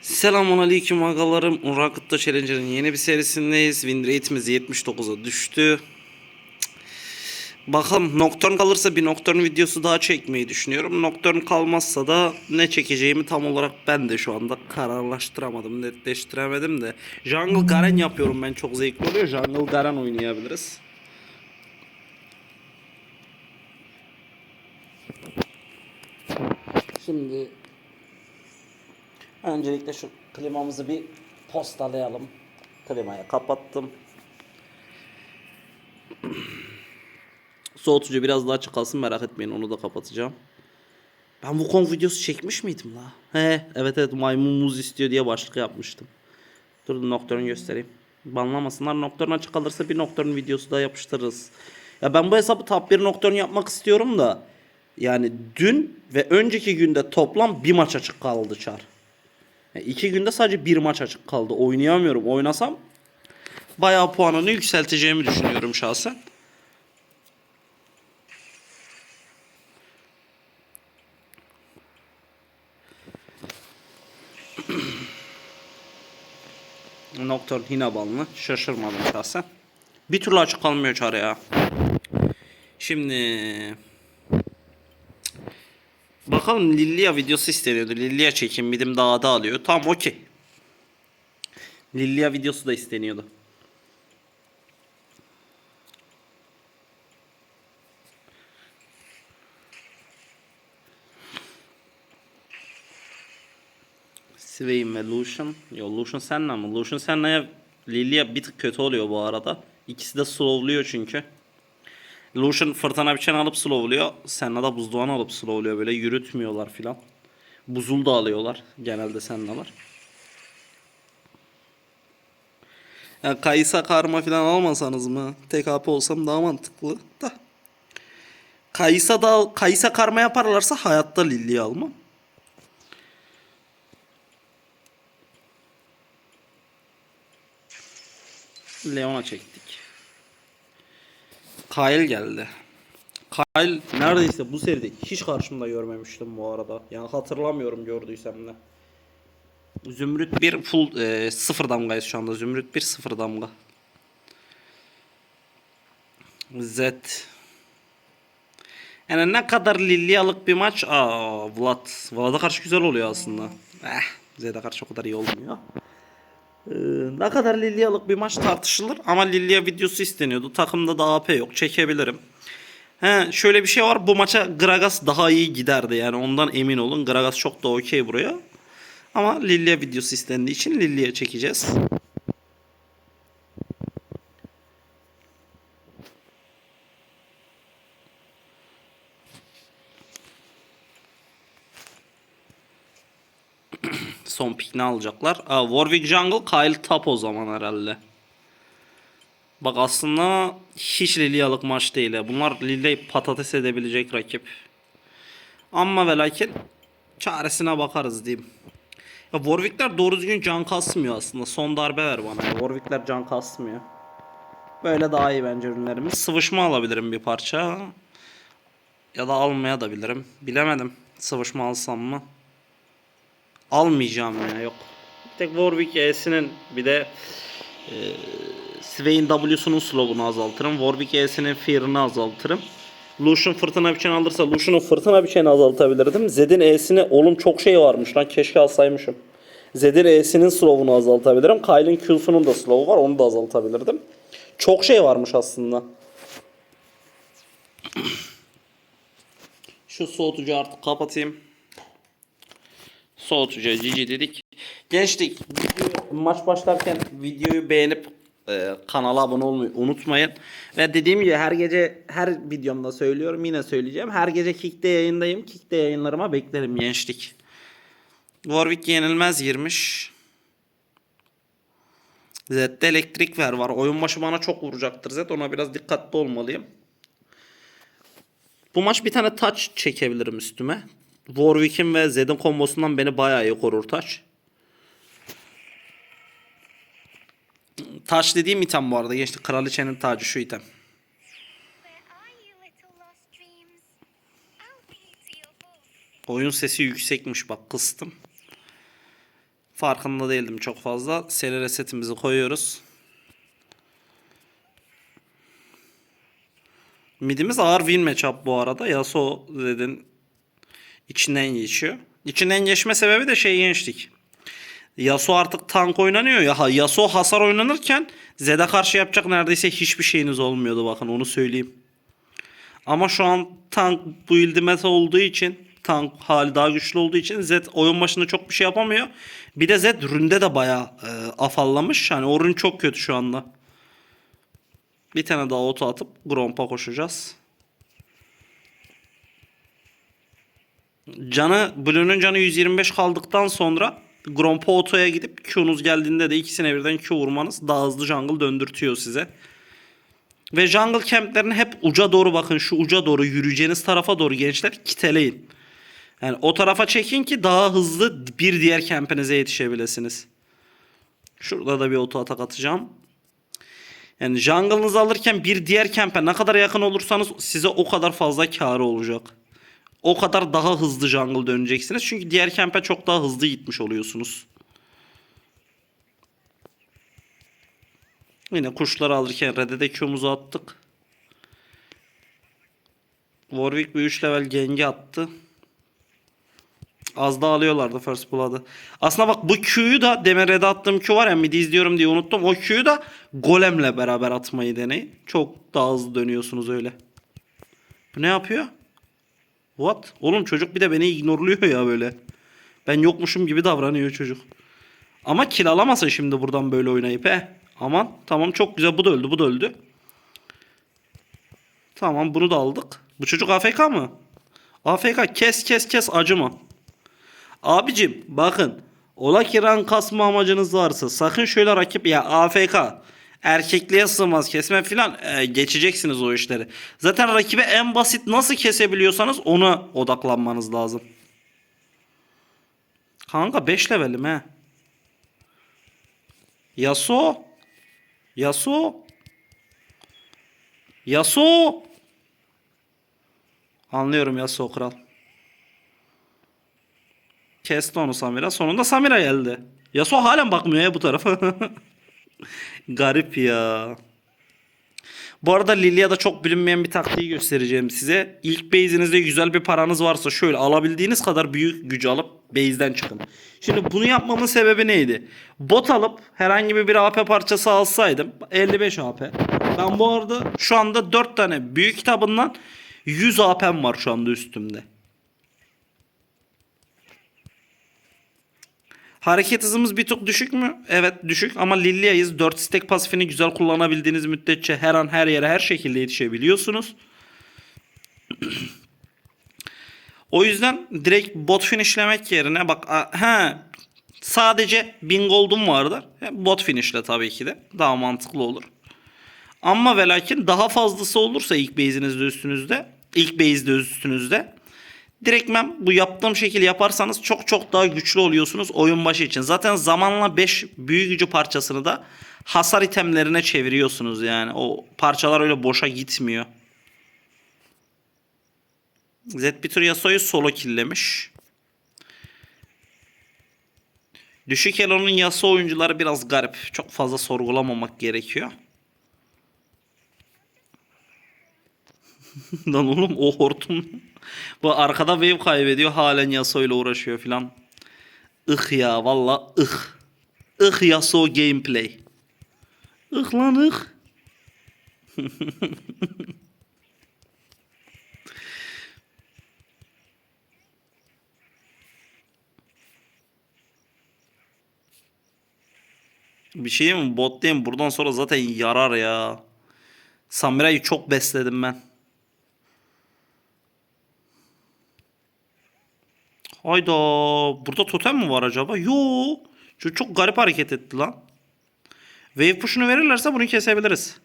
Selamun aleyküm agalarım. Urakıtta Challenger'ın yeni bir serisindeyiz. Win rate'imiz 79'a düştü. Bakalım Nocturne kalırsa bir Nocturne videosu daha çekmeyi düşünüyorum. Nocturne kalmazsa da ne çekeceğimi tam olarak ben de şu anda kararlaştıramadım, netleştiremedim de. Jungle Garen yapıyorum ben çok zevkli oluyor. Jungle Garen oynayabiliriz. Şimdi Öncelikle şu klimamızı bir postalayalım. Klimayı kapattım. Soğutucu biraz daha çıkalsın merak etmeyin onu da kapatacağım. Ben bu kong videosu çekmiş miydim la? He evet evet maymun muz istiyor diye başlık yapmıştım. Dur Nocturne göstereyim. Banlamasınlar Nocturne açık kalırsa bir Nocturne videosu daha yapıştırırız. Ya ben bu hesabı top 1 Nocturne yapmak istiyorum da. Yani dün ve önceki günde toplam bir maç açık kaldı çar. Yani iki günde sadece bir maç açık kaldı. Oynayamıyorum. Oynasam bayağı puanını yükselteceğimi düşünüyorum şahsen. Nocturne yine banlı. Şaşırmadım şahsen. Bir türlü açık kalmıyor çare ya. Şimdi Bakalım Lilia videosu isteniyordu. Lilia çekim bidim dağda alıyor. Tamam okey. Lilia videosu da isteniyordu. Swain ve Lucian. Yo Lucian Senna mı? Lucian Senna'ya Lilia bir tık kötü oluyor bu arada. İkisi de slowluyor çünkü. Lucian fırtına biçen alıp slowluyor. Senna da buzdoğan alıp slowluyor. Böyle yürütmüyorlar filan. Buzul da alıyorlar. Genelde Senna'lar. Yani Kaysa karma filan almasanız mı? TKP olsam daha mantıklı da. Kaysa da Kaysa karma yaparlarsa hayatta Lili'yi almam. Leon'a çektik. Kyle geldi. Kyle neredeyse bu seride hiç karşımda görmemiştim bu arada. Yani hatırlamıyorum gördüysem de. Zümrüt bir full e, sıfır damgayız şu anda. Zümrüt bir sıfır damga. Z. Yani ne kadar Lilialık bir maç. Aa Vlad. Vlad'a karşı güzel oluyor aslında. Eh, Z'de karşı o kadar iyi olmuyor. Ee, ne kadar Lilialık bir maç tartışılır ama Lilia videosu isteniyordu. Takımda da AP yok. Çekebilirim. He, şöyle bir şey var. Bu maça Gragas daha iyi giderdi yani ondan emin olun. Gragas çok da okey buraya. Ama Lilia videosu istendiği için Lilia çekeceğiz. Son pick ne alacaklar? Aa, Warwick Jungle, Kyle Top o zaman herhalde. Bak aslında hiç Lilia'lık maç değil. ya. Bunlar Lilia'yı patates edebilecek rakip. Ama ve lakin çaresine bakarız diyeyim. Ya Warwick'ler doğru düzgün can kasmıyor aslında. Son darbe ver bana. ya. Warwick'ler can kasmıyor. Böyle daha iyi bence ürünlerimiz. Sıvışma alabilirim bir parça. Ya da almaya da bilirim. Bilemedim. Sıvışma alsam mı? Almayacağım ya yok. Bir tek Warwick E'sinin bir de e, Swain W'sunun slow'unu azaltırım. Warwick E'sinin fear'ını azaltırım. Lucian fırtına biçeni alırsa Lucian'ın fırtına biçeni azaltabilirdim. Zed'in E'sine oğlum çok şey varmış lan keşke alsaymışım. Zed'in E'sinin slow'unu azaltabilirim. Kyle'in Q'sunun da slow'u var onu da azaltabilirdim. Çok şey varmış aslında. Şu soğutucu artık kapatayım. Soğutucuya cici dedik. Gençlik maç başlarken videoyu beğenip e, kanala abone olmayı unutmayın. Ve dediğim gibi her gece her videomda söylüyorum yine söyleyeceğim. Her gece Kick'te yayındayım. Kick'te yayınlarıma beklerim gençlik. Warwick yenilmez girmiş. Zed'de elektrik ver var. Oyun başı bana çok vuracaktır Zed. Ona biraz dikkatli olmalıyım. Bu maç bir tane touch çekebilirim üstüme. Warwick'in ve Zed'in kombosundan beni bayağı iyi korur touch. Taç dediğim item bu arada. Geçti kraliçenin tacı şu item. Oyun sesi yüksekmiş bak kıstım. Farkında değildim çok fazla. Seri resetimizi koyuyoruz. Midimiz ağır win matchup bu arada. Yasuo Zed'in içinden geçiyor. İçinden geçme sebebi de şey gençlik. Yasuo artık tank oynanıyor ya. Yasuo hasar oynanırken Zed'e karşı yapacak neredeyse hiçbir şeyiniz olmuyordu bakın onu söyleyeyim. Ama şu an tank build meta olduğu için tank hali daha güçlü olduğu için Zed oyun başında çok bir şey yapamıyor. Bir de Zed ründe de bayağı e, afallamış. Yani o rün çok kötü şu anda. Bir tane daha oto atıp Gromp'a koşacağız. Canı Blue'nun canı 125 kaldıktan sonra Gromp'a otoya gidip Q'nuz geldiğinde de ikisine birden Q vurmanız daha hızlı jungle döndürtüyor size. Ve jungle camplerini hep uca doğru bakın şu uca doğru yürüyeceğiniz tarafa doğru gençler kiteleyin. Yani o tarafa çekin ki daha hızlı bir diğer campinize yetişebilirsiniz. Şurada da bir oto atak atacağım. Yani jungle'ınızı alırken bir diğer camp'e ne kadar yakın olursanız size o kadar fazla karı olacak. O kadar daha hızlı jungle döneceksiniz. Çünkü diğer camp'e çok daha hızlı gitmiş oluyorsunuz. Yine kuşları alırken red'e de Q'muzu attık. Warwick bir 3 level gengi attı. Az da alıyorlardı First Blood'ı. Aslında bak bu Q'yu da demin red'e attığım Q var ya midi izliyorum diye unuttum. O Q'yu da golemle beraber atmayı deneyin. Çok daha hızlı dönüyorsunuz öyle. Bu ne yapıyor? What? Oğlum çocuk bir de beni ignorluyor ya böyle. Ben yokmuşum gibi davranıyor çocuk. Ama kill alamasın şimdi buradan böyle oynayıp he. Aman tamam çok güzel bu da öldü bu da öldü. Tamam bunu da aldık. Bu çocuk AFK mı? AFK kes kes kes acıma. Abicim bakın. Ola ki rank kasma amacınız varsa sakın şöyle rakip ya AFK erkekliğe sığmaz kesme filan e, geçeceksiniz o işleri. Zaten rakibe en basit nasıl kesebiliyorsanız ona odaklanmanız lazım. Kanka 5 levelim he. Yasuo. Yasuo. Yasuo. Anlıyorum Yasuo kral. Kesti onu Samira. Sonunda Samira geldi. Yasuo halen bakmıyor ya bu tarafa. Garip ya. Bu arada Lilia'da çok bilinmeyen bir taktiği göstereceğim size. İlk base'inizde güzel bir paranız varsa şöyle alabildiğiniz kadar büyük gücü alıp base'den çıkın. Şimdi bunu yapmamın sebebi neydi? Bot alıp herhangi bir, AP parçası alsaydım 55 AP. Ben bu arada şu anda 4 tane büyük kitabından 100 AP'm var şu anda üstümde. Hareket hızımız bir tık düşük mü? Evet düşük ama Lilia'yız. 4 stack pasifini güzel kullanabildiğiniz müddetçe her an her yere her şekilde yetişebiliyorsunuz. o yüzden direkt bot finishlemek yerine bak a- he sadece 1000 gold'um vardı. E, Bot finishle tabii ki de daha mantıklı olur. Ama ve lakin daha fazlası olursa ilk base'inizde üstünüzde, ilk base'de üstünüzde direktmen bu yaptığım şekil yaparsanız çok çok daha güçlü oluyorsunuz oyun başı için. Zaten zamanla 5 büyü gücü parçasını da hasar itemlerine çeviriyorsunuz yani. O parçalar öyle boşa gitmiyor. Zed bir tur Yasuo'yu solo killemiş. Düşük Elo'nun Yasuo oyuncuları biraz garip. Çok fazla sorgulamamak gerekiyor. Lan oğlum o hortum. Bu arkada wave kaybediyor halen Yasuo ile uğraşıyor filan. Ih ya valla ih. Ih Yasuo gameplay. Ih lan ih. Bir şey mi? Bot değil mi? Buradan sonra zaten yarar ya. Samurai'yi çok besledim ben. Hayda. Burada totem mi var acaba? Yo. Şu çok garip hareket etti lan. Wave push'unu verirlerse bunu kesebiliriz.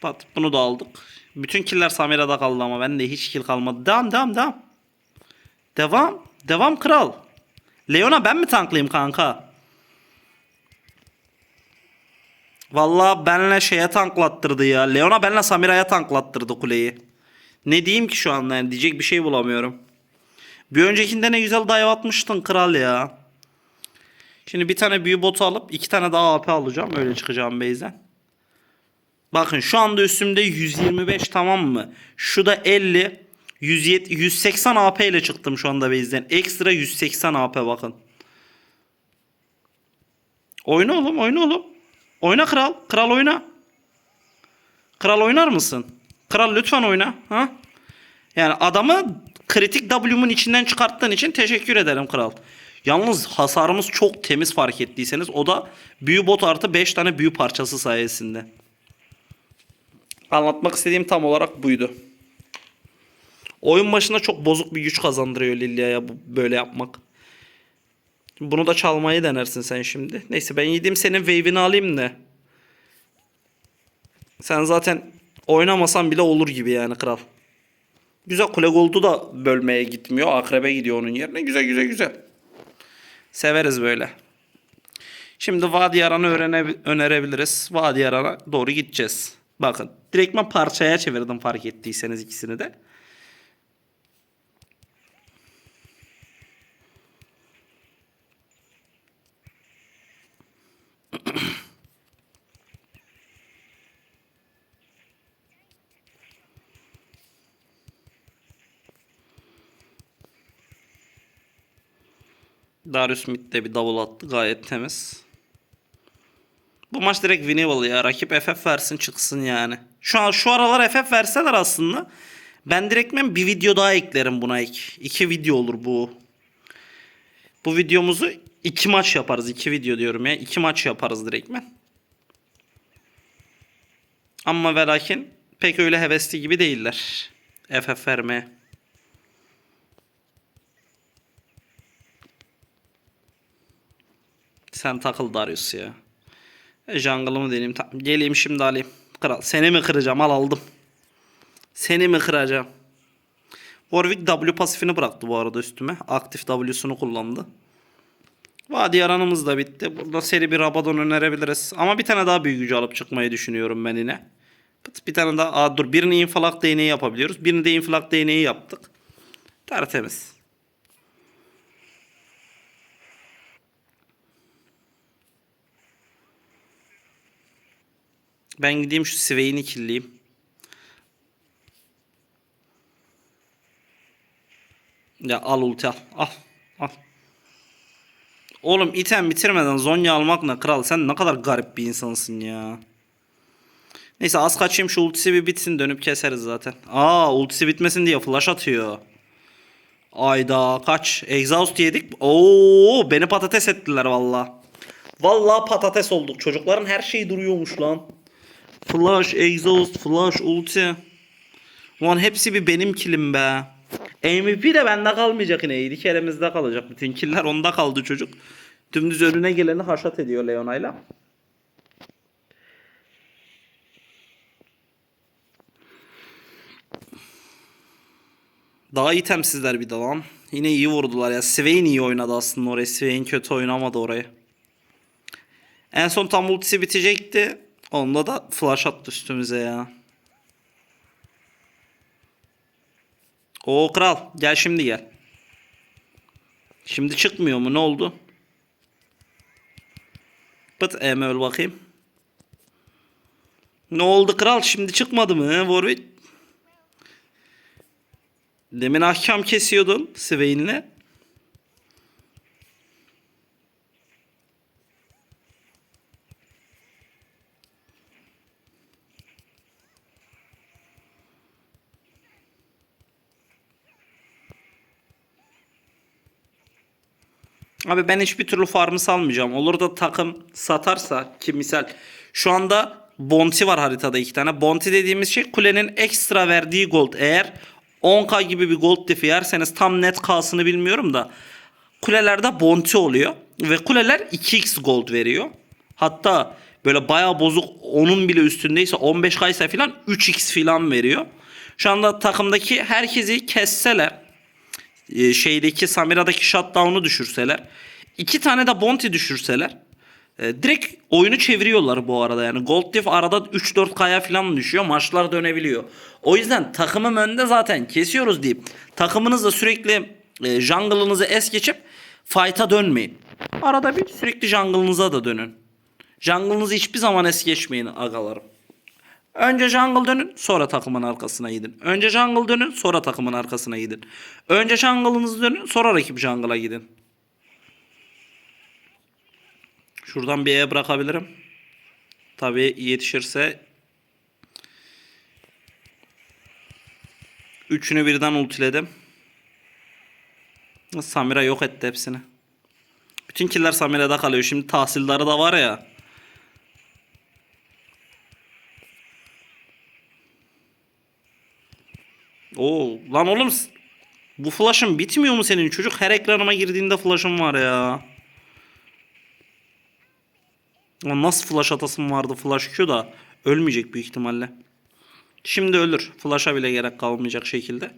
Pat bunu da aldık. Bütün killer Samira'da kaldı ama bende hiç kill kalmadı. Devam devam devam. Devam. Devam kral. Leona ben mi tanklayayım kanka? Vallahi benle şeye tanklattırdı ya. Leona benle Samira'ya tanklattırdı kuleyi. Ne diyeyim ki şu anda yani diyecek bir şey bulamıyorum. Bir öncekinde ne güzel dive atmıştın kral ya. Şimdi bir tane büyü botu alıp iki tane daha AP alacağım. Öyle çıkacağım base'den. Bakın şu anda üstümde 125 tamam mı? Şu da 50. 170, 180 AP ile çıktım şu anda base'den. Ekstra 180 AP bakın. Oyna oğlum oyna oğlum. Oyna kral. Kral oyna. Kral oynar mısın? Kral lütfen oyna. Ha? Yani adamı kritik W'mun içinden çıkarttığın için teşekkür ederim kral. Yalnız hasarımız çok temiz fark ettiyseniz o da büyü bot artı 5 tane büyü parçası sayesinde. Anlatmak istediğim tam olarak buydu. Oyun başında çok bozuk bir güç kazandırıyor Lilia'ya böyle yapmak. Bunu da çalmayı denersin sen şimdi. Neyse ben yediğim senin wave'ini alayım da. Sen zaten oynamasan bile olur gibi yani kral. Güzel kule goldu da bölmeye gitmiyor. Akrebe gidiyor onun yerine. Güzel güzel güzel. Severiz böyle. Şimdi Vadi Yaran'ı önerebiliriz. Vadi Yaran'a doğru gideceğiz. Bakın. Direktman parçaya çevirdim fark ettiyseniz ikisini de. Darius Smith de bir double attı. Gayet temiz. Bu maç direkt winnable ya. Rakip FF versin çıksın yani. Şu an şu aralar FF verseler aslında ben direktmen bir video daha eklerim buna ek. İki video olur bu. Bu videomuzu iki maç yaparız. İki video diyorum ya. İki maç yaparız direktmen. Ama ve lakin pek öyle hevesli gibi değiller. FF vermeye. Sen takıl Darius ya. E, jungle'ımı deneyeyim. Tamam, geleyim şimdi alayım. Kral. Seni mi kıracağım? Al aldım. Seni mi kıracağım? Warwick W pasifini bıraktı bu arada üstüme. Aktif W'sunu kullandı. Vadi yaranımız da bitti. Burada seri bir Rabadon önerebiliriz. Ama bir tane daha büyük gücü alıp çıkmayı düşünüyorum ben yine. Bir tane daha. Aa, dur birini infilak değneği yapabiliyoruz. Birini de infilak değneği yaptık. Tertemiz. Ben gideyim şu Swain'i killeyeyim. Ya al ulti al. Al. Oğlum item bitirmeden Zonya almak ne kral? Sen ne kadar garip bir insansın ya. Neyse az kaçayım şu ultisi bir bitsin dönüp keseriz zaten. Aa ultisi bitmesin diye flash atıyor. Ayda kaç? Exhaust yedik. Oo beni patates ettiler valla. Valla patates olduk. Çocukların her şeyi duruyormuş lan. Flash, exhaust, flash, ulti. Ulan hepsi bir benim kilim be. MVP de bende kalmayacak yine. İyi keremizde kalacak. Bütün killer onda kaldı çocuk. Dümdüz önüne geleni haşat ediyor Leona'yla. Daha itemsizler bir de lan. Yine iyi vurdular ya. Swain iyi oynadı aslında orayı. Swain kötü oynamadı orayı. En son tam ultisi bitecekti. Onda da flash attı üstümüze ya. O kral gel şimdi gel. Şimdi çıkmıyor mu ne oldu? Pıt eme öl bakayım. Ne oldu kral şimdi çıkmadı mı he, Warwick? Demin ahkam kesiyordun Swain'le. Abi ben hiçbir türlü farmı salmayacağım. Olur da takım satarsa ki misal şu anda Bounty var haritada iki tane. Bounty dediğimiz şey kulenin ekstra verdiği gold. Eğer 10k gibi bir gold defi yerseniz tam net kalsını bilmiyorum da kulelerde bounty oluyor. Ve kuleler 2x gold veriyor. Hatta böyle bayağı bozuk onun bile üstündeyse 15k ise filan 3x filan veriyor. Şu anda takımdaki herkesi kesseler şeydeki Samira'daki shutdown'u düşürseler iki tane de bounty düşürseler E, direkt oyunu çeviriyorlar bu arada yani. Gold Diff arada 3-4 kaya falan düşüyor. Maçlar dönebiliyor. O yüzden takımım önde zaten kesiyoruz deyip takımınızla sürekli e, jungle'ınızı es geçip fight'a dönmeyin. Arada bir sürekli jungle'ınıza da dönün. Jungle'ınızı hiçbir zaman es geçmeyin agalarım. Önce jungle dönün sonra takımın arkasına gidin. Önce jungle dönün sonra takımın arkasına gidin. Önce jungle'ınızı dönün sonra rakip jungle'a gidin. Şuradan bir E bırakabilirim. Tabii yetişirse. Üçünü birden ultiledim. Samira yok etti hepsini. Bütün killer Samira'da kalıyor. Şimdi tahsildarı da var ya. Oo, lan oğlum bu flash'ın bitmiyor mu senin? Çocuk her ekranıma girdiğinde flash'ım var ya. Lan nasıl flash atasım vardı flash Q da ölmeyecek büyük ihtimalle. Şimdi ölür. Flash'a bile gerek kalmayacak şekilde.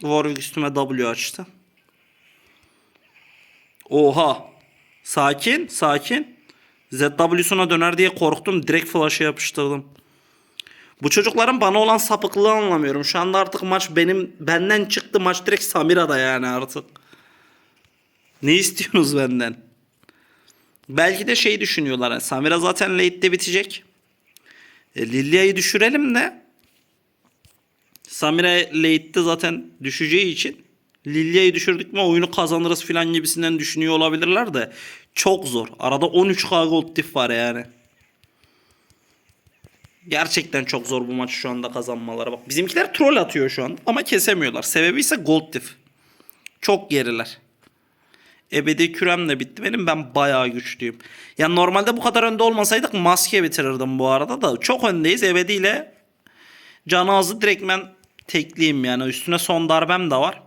Warwick üstüme W açtı. Oha. Sakin, sakin. ZW'suna döner diye korktum. Direkt flash'a yapıştırdım. Bu çocukların bana olan sapıklığı anlamıyorum. Şu anda artık maç benim benden çıktı. Maç direkt Samira'da yani artık. Ne istiyorsunuz benden? Belki de şey düşünüyorlar. Samira zaten late'de bitecek. E, Lilia'yı düşürelim de Samira late'de zaten düşeceği için Lilia'yı düşürdük mü oyunu kazanırız filan gibisinden düşünüyor olabilirler de çok zor. Arada 13k gold diff var yani. Gerçekten çok zor bu maçı şu anda kazanmaları. Bak bizimkiler troll atıyor şu an ama kesemiyorlar. Sebebi ise gold diff. Çok geriler. Ebedi kürem bitti benim. Ben bayağı güçlüyüm. Yani normalde bu kadar önde olmasaydık maske bitirirdim bu arada da. Çok öndeyiz. Ebedi ile Canazı direktmen tekliyim yani. Üstüne son darbem de var.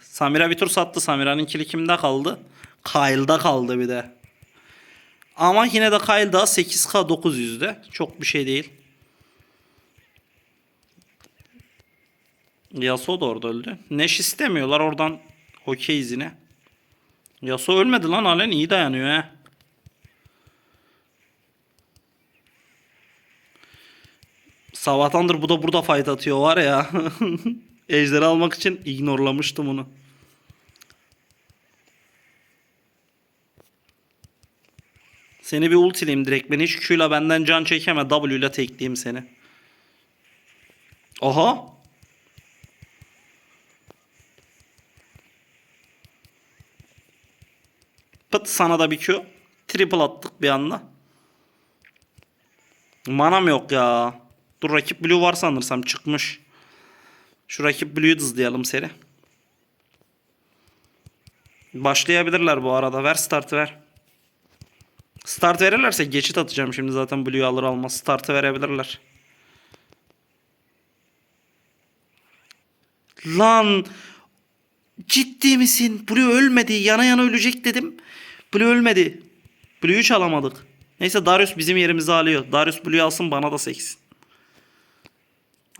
Samira bir tur sattı. Samira'nın kili kimde kaldı? Kyle'da kaldı bir de. Ama yine de Kyle daha 8k 900'de. Çok bir şey değil. Yasuo da orada öldü. Neş istemiyorlar oradan okeyiz yine. Yasuo ölmedi lan halen iyi dayanıyor he. Sabahtandır bu da burada fight atıyor var ya. Ejderi almak için ignorlamıştım onu. Seni bir ultileyim direkt. Ben hiç Q'la benden can çekeme. W ile tekleyeyim seni. Aha. Pıt sana da bir Q. Triple attık bir anda. Manam yok ya. Dur rakip blue var sanırsam çıkmış. Şu rakip blue'yu hızlayalım seri. Başlayabilirler bu arada. Ver startı ver. Start verirlerse geçit atacağım şimdi zaten Blue'yu alır almaz. Startı verebilirler. Lan ciddi misin? Blue ölmedi. Yana yana ölecek dedim. Blue ölmedi. Blue'yu çalamadık. Neyse Darius bizim yerimizi alıyor. Darius Blue'yu alsın bana da seksin.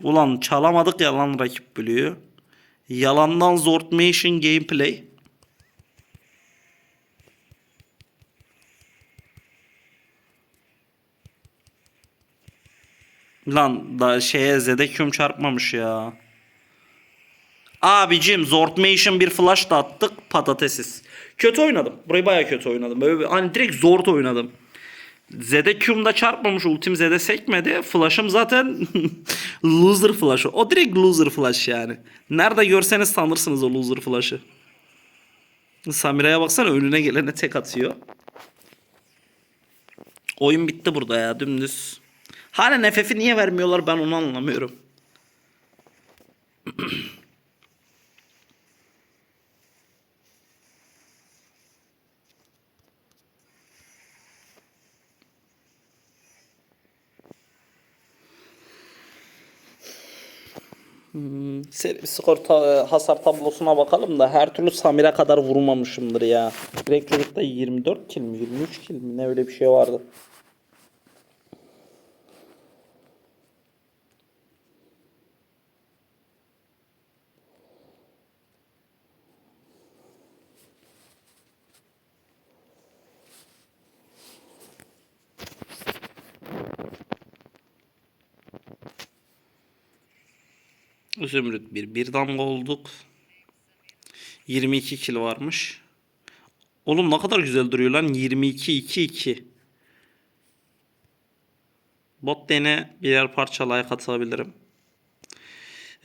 Ulan çalamadık ya lan rakip Blue'yu. Yalandan Zortmation gameplay. Lan da şeye Zedeküm çarpmamış ya. Abicim Zortmation bir flash da attık patatesiz. Kötü oynadım. Burayı baya kötü oynadım. Böyle hani direkt Zort oynadım. Zede Q'mda çarpmamış ultim Zede sekmedi. Flash'ım zaten loser flash'ı. O direkt loser flash yani. Nerede görseniz tanırsınız o loser flash'ı. Samira'ya baksana önüne gelene tek atıyor. Oyun bitti burada ya dümdüz. Hala FF'i niye vermiyorlar ben onu anlamıyorum. Seri skor ta- hasar tablosuna bakalım da her türlü Samira kadar vurmamışımdır ya. Direkt çocukta 24 kill mi 23 kill mi ne öyle bir şey vardı. Zümrüt bir. Bir damga olduk. 22 kilo varmış. Oğlum ne kadar güzel duruyor lan. 22 2 2. Bot dene birer parça like atabilirim.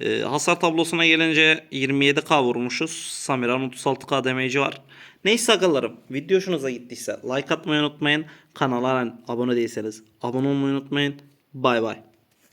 Ee, hasar tablosuna gelince 27k vurmuşuz. Samira'nın 36k damage'i var. Neyse agalarım. Video hoşunuza gittiyse like atmayı unutmayın. Kanala abone değilseniz abone olmayı unutmayın. Bay bay.